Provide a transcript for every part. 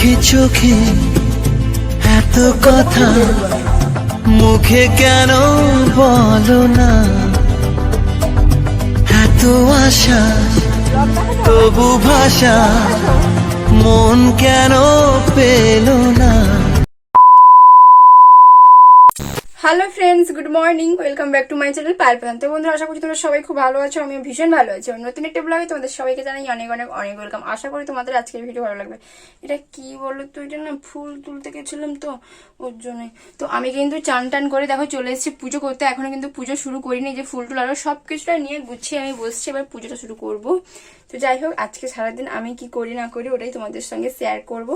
চোখে চোখে এত কথা মুখে কেন বলো না? এত আশা, তবু ভাষা মন কেন পেল না? Hello friends good morning welcome back to my channel পারপান তো বন্ধুরা, আশা করছি তোমরা সবাই খুব ভালো আছো আমি ভীষণ ভালো আছি। নতুন একটা ব্লগে তোমাদের সবাইকে জানাই অনেক অনেক অনেক ওয়েলকাম আশা করি তোমাদের আজকের ভিডিও ভালো লাগবে। এটা কি বলো তো এটা না ফুল তুলতে গেছিলাম তো, ওর জন্যই তো আমি কিন্তু চান টান করে দেখো চলে এসেছি পুজো করতে। এখনও কিন্তু পুজো শুরু করিনি যে ফুল টুল আরও সব কিছুটা নিয়ে গুছিয়ে আমি বসছি, এবার পুজোটা শুরু করব। তো যাই হোক, আজকে সারাদিন আমি কি করি না করি ওটাই তোমাদের সঙ্গে শেয়ার করব।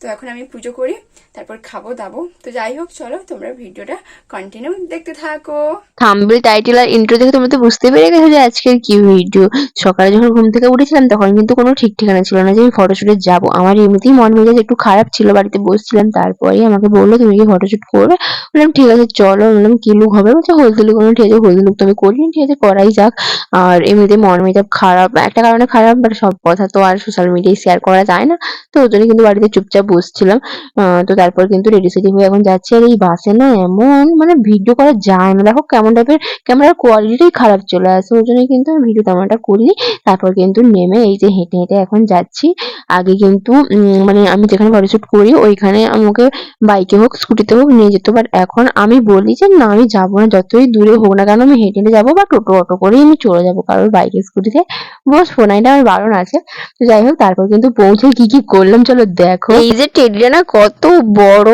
তো এখন আমি পুজো করি, তারপর খাব দাবো। তো যাই হোক, চলো তোমরা ভিডিওটা কন্টিনিউ দেখতে থাকো। থাম্বনেল টাইটেল আর ইন্ট্রো দেখে তোমরা তো বুঝতে পেরে গেছো যে আজকের কি ভিডিও সকালে যখন ঘুম থেকে উঠেছিলাম, তখন কিন্তু কোনো ঠিক ঠিকানা ছিল না যে আমি ফটোশুটে যাব। আমার এমনিতেই মন মেজাজ একটু খারাপ ছিল, বাড়িতে বসছিলাম, তারপরেই আমাকে বলল, তুমি কি ফটোশুট করবে? বললাম, ঠিক আছে, চলো। বললাম, কি লুক হবে? বলছে হলদি লুক ঠিক আছে হলদি লুক তো আমি করিনি, ঠিক আছে, করাই যাক। আর এমনিতে মন মেজাজ খারাপ, একটা কারণে খারাপ বাট সব কথা তো আর সোশ্যাল মিডিয়ায় শেয়ার করা যায় না। তো ওই জন্য কিন্তু বাড়িতে চুপচাপ বসছিলাম। তো তারপর কিন্তু রেডি সেডি হয়ে এখন যাচ্ছি। আর এই বাসে না, এমন মানে ভিডিও করা যায় না। দেখো কেমন টাইপের ক্যামেরার কোয়ালিটিটাই খারাপ চলে আসে। ওই জন্য কিন্তু আমি ভিডিও তেমনটা করিনি। তারপর কিন্তু নেমে এই যে হেঁটে হেঁটে এখন যাচ্ছি। আগে কিন্তু মানে আমি যেখানে ফটোশুট করি, ওইখানে আমাকে বাইকে হোক স্কুটিতে হোক নিয়ে যেত। বাট এখন আমি বলি যে, না, আমি যাব না। যতই দূরে হোক না কেন, আমি হেঁটে হেঁটে যাব বা টোটো অটো করেই আমি চলে যাব। কারণ বাইকে স্কুটিতে বসবো না এটা আমার বারণ আছে। তো যাই হোক, তারপর কিন্তু পৌঁছে কি কি করলাম, চলো দেখো। এই যে টেডিটা না কত বড়।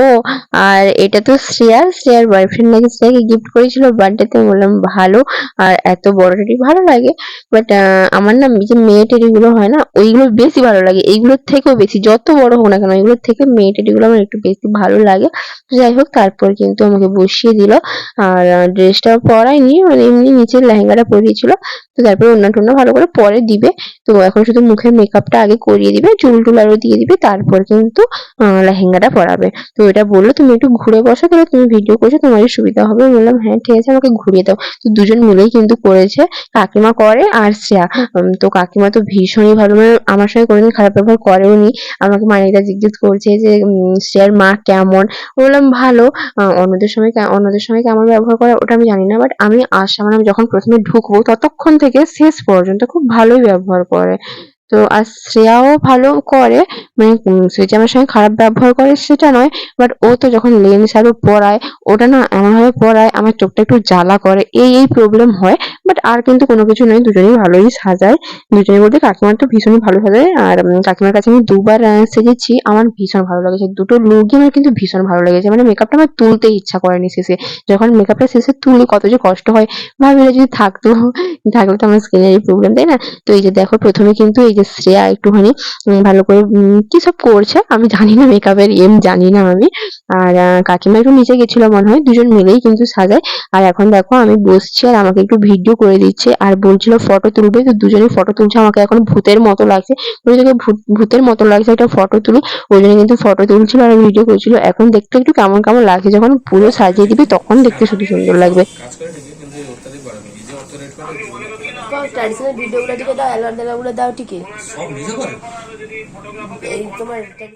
আর এটা তো শ্রেয়ার শ্রেয়ার বয়ফ্রেন্ড নাকি শ্রেয়াকে গিফট করেছিল বার্থডেতে বললাম, ভালো, আর এত বড় টেডি ভালো লাগে। বাট আমার না যে মেয়ে টেডিগুলো হয় না, ওইগুলো বেশি ভালো লাগে। এইগুলোর থেকেও বেশি, যত বড় হোক না কেন এগুলোর থেকে মেয়ে টেডিগুলো আমার একটু বেশি ভালো লাগে। যাই হোক, তারপর কিন্তু আমাকে বসিয়ে দিল, আর ড্রেসটা পরায়নি মানে এমনি নিচের লেহেঙ্গাটা পরিয়েছিল। তো তারপর অন্য টন্য ভালো করে পরে দিবে। তো এখন শুধু মুখের মেকআপটা আগে করিয়ে দিবে চুল টুল আরও দিয়ে দিবে, তারপর কিন্তু লেহেঙ্গাটা পরাবে। তো এটা বলল, তুমি একটু ঘুরে বসো, তাহলে তুমি ভিডিও করছ তোমারই সুবিধা হবে। বললাম হ্যাঁ ঠিক আছে, আমাকে ঘুরিয়ে দাও। তো দুজন মিলেই কিন্তু করেছে। কাকিমা করে আর শ্রেয়া। তো কাকিমা তো ভীষণই ভালো। মানে আমার সঙ্গে কোনোদিন খারাপ ব্যবহার করেও নি আমাকে মানিতা জিজ্ঞেস করছে যে শ্রেয়ার মা কেমন? বললাম, ভালো। অন্যদের সঙ্গে অন্যদের সঙ্গে কেমন ব্যবহার করে, ওটা আমি জানি না। বাট আমি আসা মানে আমি যখন প্রথমে ঢুকবো, ততক্ষণ থেকে শেষ পর্যন্ত খুব ভালোই ব্যবহার করে। তো আর শ্রেয়াও ভালো করে মানে আমার সঙ্গে খারাপ ব্যবহার করে সেটা নয় বাট ও তো যখন লেন্স আরও পরায়, ওটা না এমনভাবে পরায়, আমার চোখটা একটু জ্বালা করে, এই এই প্রবলেম হয় বাট আর কিন্তু কোনো কিছু নয়, দুজনেই ভালোই সাজায়, দুজনের মধ্যে কাকিমার তো ভীষণই ভালো সাজায় আর কাকিমার কাছে আমি দুবার সেজেছি, আমার ভীষণ ভালো লেগেছে, দুটো লুকই আমার কিন্তু ভীষণ ভালো লেগেছে মানে মেকআপটা আমার তুলতে ইচ্ছা করেনি শেষে, যখন মেকআপটা শেষে তুলি, কত যে কষ্ট হয় ভাবি যদি থাকতো, থাকলে তো আমার স্কিনের এই প্রবলেম তাই না? তো এই যে দেখো, প্রথমে কিন্তু এই যে শ্রেয়া একটুখানি ভালো করে কি সব করছে আমি জানি না মেকআপের এম জানি না আমি। আর কাকিমা একটু নিচে গেছিল মনে হয়, দুজন মিলেই কিন্তু সাজায়। আর এখন দেখো আমি বসছি আর আমাকে একটু ভিডিও করে দিচ্ছে আর বলছিল ফটো তুলবে, তো দুজনে ফটো তুলছে। আমাকে এখন ভূতের মতো লাগছে। ভূত- ভূতের মতো লাগছে একটা ফটো তুলি। ওই জন্য কিন্তু ফটো তুলছিল আর ভিডিও করছিল। এখন দেখতে একটু কেমন কেমন লাগছে। যখন পুরো সাজিয়ে দিবি তখন দেখতে শুধু সুন্দর লাগবে। ট্র্যাডিশনাল ভিডিওগুলো দাও অ্যালবাম দাও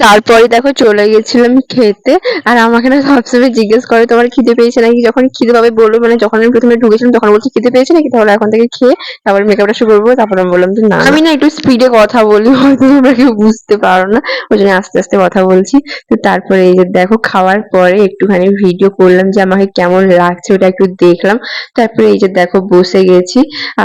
তারপরে দেখো চলে গেছিলাম খেতে আর আমাকে না সবসময় জিজ্ঞেস করে তোমার খিদে পেয়েছে নাকি? যখন খিদে পাবে বলব মানে যখন আমি প্রথমে ঢুকেছিলাম তখন বলছি খিদে পেয়েছে নাকি? তাহলে এখন থেকে খেয়ে তারপরে মেকআপটা শুরু করব তারপর আমি বললাম যে না আমি না একটু স্পিডে কথা বলি হয়তো তোমরা কেউ বুঝতে পারো না ওই জন্য আস্তে আস্তে কথা বলছি। তো তারপরে এই যে দেখো খাওয়ার পরে একটুখানি ভিডিও করলাম যে আমাকে কেমন লাগছে ওটা একটু দেখলাম। তারপরে এই যে দেখো বসে গেছি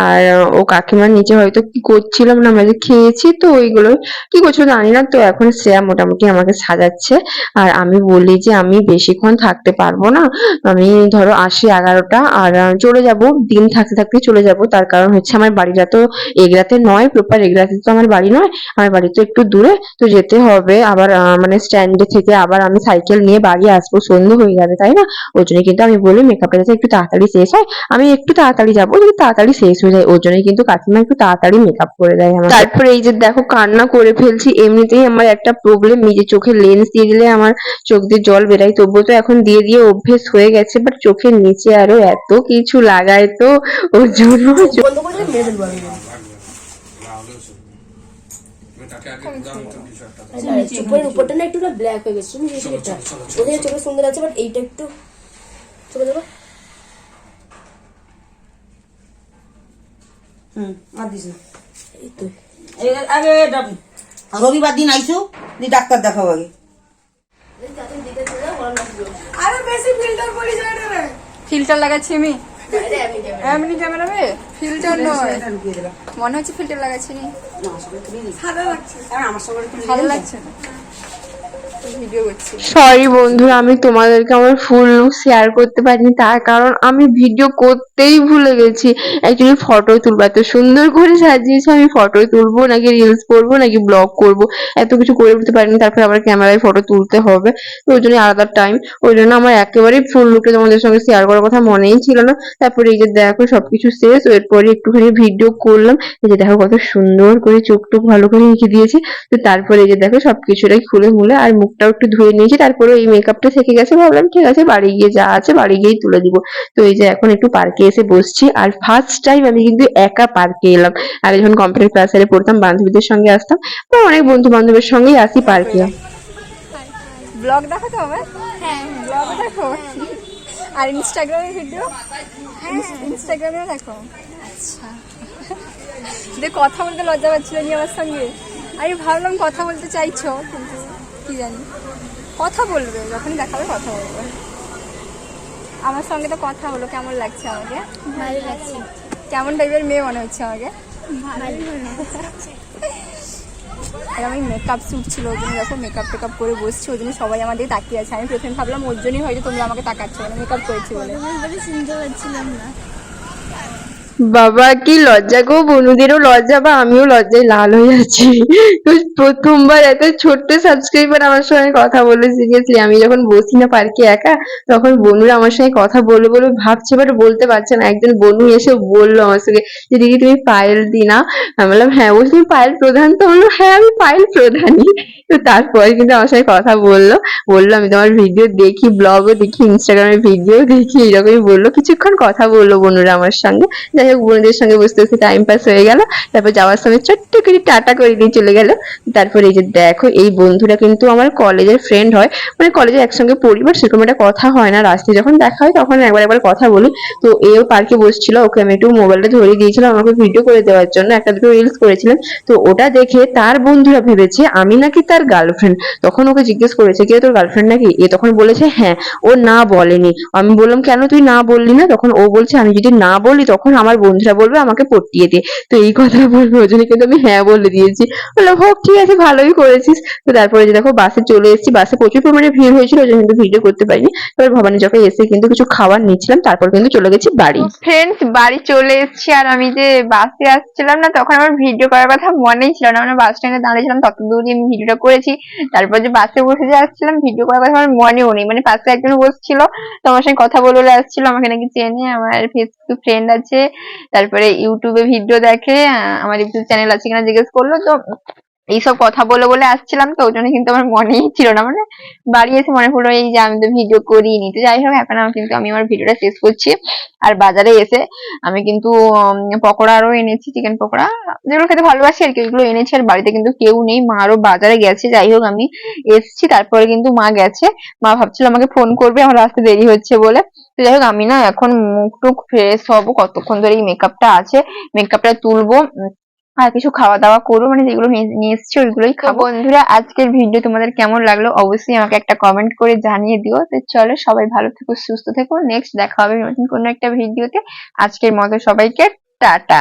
আর ও কাকিমার নিচে হয়তো কি করছিলাম না, আমরা যে খেয়েছি তো ওইগুলো কি করছ জানি না, তো এখন শ্রেয়া মোটামুটি আমাকে সাজাচ্ছে। আর আমি বলি যে আমি বেশিক্ষণ থাকতে পারব না। আমি ধরো আসি এগারোটা আর চলে যাব, দিন থাকতে থাকতে চলে যাব। তার কারণ হচ্ছে আমার বাড়িটা তো এগরাতে নয় প্রপার এগরাতে তো আমার বাড়ি নয়। আমার বাড়ি তো একটু দূরে, তো যেতে হবে। আবার মানে স্ট্যান্ডে থেকে আবার আমি সাইকেল নিয়ে বাড়ি আসব, সন্ধে হয়ে যাবে, তাই না? ওই জন্য কিন্তু আমি বলি মেকআপটা যাতে একটু তাড়াতাড়ি শেষ হয়। আমি একটু তাড়াতাড়ি যাব, যদি তাড়াতাড়ি শেষ হয়ে যায় ওই জন্য কিন্তু কাকিমা একটু তাড়াতাড়ি মেকআপ করে দেয় আমার তারপরে এই যে দেখো কান্না করে ফেলছি এমনিতেই আমার একটা প্রবলেম নিজে চোখে লেন্স দিয়ে দিলে আমার চোখ দিয়ে জল বেরায় তবুও তো এখন দিয়ে দিয়ে অভ্যেস হয়ে গেছে বাট চোখের নিচে আরও এত কিছু লাগায় তো ওর জন্য চোখের উপরটা না একটু ব্ল্যাক হয়ে গেছে। তুমি সুন্দর আছে বাট এইটা একটু চলে যাব? হুম আর দিস না। এই তো। আগে রবিবার দিন আইসো দি ডাক্তার দেখাবো আগে। আরে বেশি ফিল্টার রে। ফিল্টার লাগাচ্ছি আমি। এমনি ক্যামেরা বে ফিল্টার নয়। মনে হচ্ছে ফিল্টার লাগাচ্ছি। সাদা লাগছে। আমার সঙ্গে ভালো লাগছে না। সরি বন্ধুরা, আমি তোমাদেরকে আমার ফুল লুক শেয়ার করতে পারিনি, তার কারণ আমি ভিডিও করতেই ভুলে গেছি। অ্যাকচুয়ালি ফটো তুলবো, এত সুন্দর করে সাজিয়েছি, আমি ফটো তুলবো, নাকি রিলস করব, নাকি ব্লগ করব, এত কিছু করে উঠতে পারিনি, তারপরে আবার ক্যামেরায় ফটো তুলতে হবে। তো ওই জন্য আলাদা টাইম ওই জন্য আমার একেবারেই ফুল লুকটা তোমাদের সঙ্গে শেয়ার করার কথা মনেই ছিল না। তারপরে এই যে দেখো, সবকিছু শেষ এরপরে একটুখানি ভিডিও করলাম। এই যে দেখো কত সুন্দর করে চোখ টোক ভালো করে রেখে দিয়েছি। তো তারপরে এই যে দেখো, সবকিছুটাই খুলে মুলে আর মুখটাও একটু ধুয়ে নিয়েছি তারপরে এই মেকআপটা থেকে গেছে ভাবলাম ঠিক আছে বাড়ি গিয়ে যা আছে বাড়ি গিয়েই তুলে দিব। তো এই যে এখন একটু পার্কে এসে বসছি আর ফার্স্ট টাইম আমি কিন্তু একা পার্কে এলাম। আগে যখন কম্পিউটার ক্লাসে পড়তাম বান্ধবীদের সঙ্গে আসতাম তো অনেক বন্ধু বান্ধবের সঙ্গেই আসি পার্কে ব্লগ দেখো তো আমার হ্যাঁ ব্লগ দেখো। আর ইনস্টাগ্রামে ভিডিও ইনস্টাগ্রামে দেখো। আচ্ছা। যে কথা বলতে লজ্জা পাচ্ছিল নি আমার সঙ্গে? আমি ভাবলাম কথা বলতে চাইছো কিন্তু কি জানি। কথা বলবে যখন দেখাবে কথা বলবে। আমার সঙ্গে তো কথা হলো কেমন লাগছে আমাকে? ভালো লাগছে। কেমন টাইপের মেয়ে মনে হচ্ছে আমাকে? আর আমি মেকআপ স্যুট ছিল ওই জন্য দেখো মেকআপ টেকআপ করে বসছি ওই জন্য সবাই আমার দিকে তাকিয়ে আছে। আমি প্রথমে ভাবলাম ওর জন্যই হয়তো তোমরা আমাকে তাকাচ্ছ মানে মেকআপ করেছি বলে শুনতে পাচ্ছিলাম না। বাবা, কি লজ্জা গো, বনুদেরও লজ্জা বা আমিও লজ্জায় লাল হয়ে আছি প্রথমবার এত ছোট্ট সাবস্ক্রাইবার আমার সঙ্গে কথা বলে সিরিয়াসলি আমি যখন বসি না পার্কে একা, তখন বনুরা আমার সঙ্গে কথা বলে বলে ভাবছে বাট বলতে পারছে না। একজন বনু এসে বলল আমার সঙ্গে, যে দিদি, তুমি পায়েল দি না? আমি বললাম হ্যাঁ বলছি, তুমি পায়েল প্রধান? তো বলল হ্যাঁ আমি পায়েল প্রধানই। তো তারপরে কিন্তু আমার সঙ্গে কথা বলল। বলল, আমি তোমার ভিডিও দেখি ব্লগও দেখি ইনস্টাগ্রামে ভিডিও দেখি এরকমই বলল। কিছুক্ষণ কথা বলল বনুরা আমার সঙ্গে যাই হোক, বোনদের সঙ্গে বসতে বসতে টাইম পাস হয়ে গেল। তারপর যাওয়ার সময় ছোট্ট করে টাটা করে দিয়ে চলে গেল। তারপরে এই যে দেখো, এই বন্ধুরা কিন্তু আমার কলেজের ফ্রেন্ড হয়। মানে কলেজে একসঙ্গে পড়ি বাট সেরকম একটা কথা হয় না। রাস্তায় যখন দেখা হয়, তখন একবার একবার কথা বলি। তো এও পার্কে বসছিল, ওকে আমি একটু মোবাইলটা ধরে দিয়েছিলাম, আমাকে ভিডিও করে দেওয়ার জন্য। একটা দুটো রিলস করেছিলাম। তো ওটা দেখে তার বন্ধুরা ভেবেছে, আমি নাকি তার গার্লফ্রেন্ড তখন ওকে জিজ্ঞেস করেছে, কে তোর গার্লফ্রেন্ড নাকি? এ তখন বলেছে হ্যাঁ। ও না বলেনি। আমি বললাম, কেন তুই না বললি না? তখন ও বলছে, আমি যদি না বলি, তখন আমার বন্ধুরা বলবে, আমাকে পটিয়ে দে। তো এই কথা বলবে, ওই জন্য কিন্তু আমি হ্যাঁ বলে দিয়েছি। বললাম হোক, ঠিক আছে, ভালোই করেছিস। তো তারপরে যে দেখো, বাসে চলে এসেছি। বাসে প্রচুর পরিমাণে ভিড় হয়েছিল, ওই জন্য কিন্তু ভিডিও করতে পারিনি। এবার ভবানী চকে এসে কিন্তু কিছু খাবার নিচ্ছিলাম, তারপর কিন্তু চলে গেছি বাড়ি। ফ্রেন্ডস বাড়ি চলে এসেছি, আর আমি যে বাসে আসছিলাম না, তখন আমার ভিডিও করার কথা মনেই ছিল না। মানে বাস স্ট্যান্ডে দাঁড়িয়েছিলাম তত দূরই আমি ভিডিওটা করেছি। তারপর যে বাসে বসে যে আসছিলাম, ভিডিও করার কথা আমার মনেও নেই। মানে পাশে একজন বসছিল, তো আমার সঙ্গে কথা বলে আসছিল, আমাকে নাকি চেনে, আমার ফেসবুক ফ্রেন্ড আছে। তারপরে ইউটিউবে ভিডিও দেখে আমার ইউটিউব চ্যানেল আছে কিনা জিজ্ঞেস করল, তো এইসব কথা বলে বলে আসছিলাম, তো ওই জন্য কিন্তু আমার মনেই ছিল না। মানে বাড়ি এসে মনে পড়ল, এই যে আমি তো ভিডিও করিনি। তো যাই হোক, এখন আমি কিন্তু, আমি আমার ভিডিওটা শেষ করছি। আর বাজারে এসে আমি কিন্তু পকোড়া আরও এনেছি চিকেন পকোড়া। যেগুলো খেতে ভালোবাসি আর কি, ওইগুলো এনেছি। আর বাড়িতে কিন্তু কেউ নেই মা আরও বাজারে গেছে। যাই হোক, আমি এসছি। তারপরে কিন্তু মা গেছে। মা ভাবছিল আমাকে ফোন করবে, আমার আসতে দেরি হচ্ছে বলে। তো যাই হোক আমি না এখন মুখ টুক ফ্রেশ হব কতক্ষণ ধরে এই মেকআপটা আছে। মেকআপটা তুলবো আর কিছু খাওয়া দাওয়া করব মানে যেগুলো নিয়ে- এসছি এসেছি ওইগুলোই খাব। বন্ধুরা আজকের ভিডিও তোমাদের কেমন লাগল অবশ্যই আমাকে একটা কমেন্ট করে জানিয়ে দিও। তো চলো সবাই ভালো থেকো সুস্থ থেকো। নেক্সট দেখা হবে নতুন কোনো একটা ভিডিওতে আজকের মতো সবাইকে টাটা!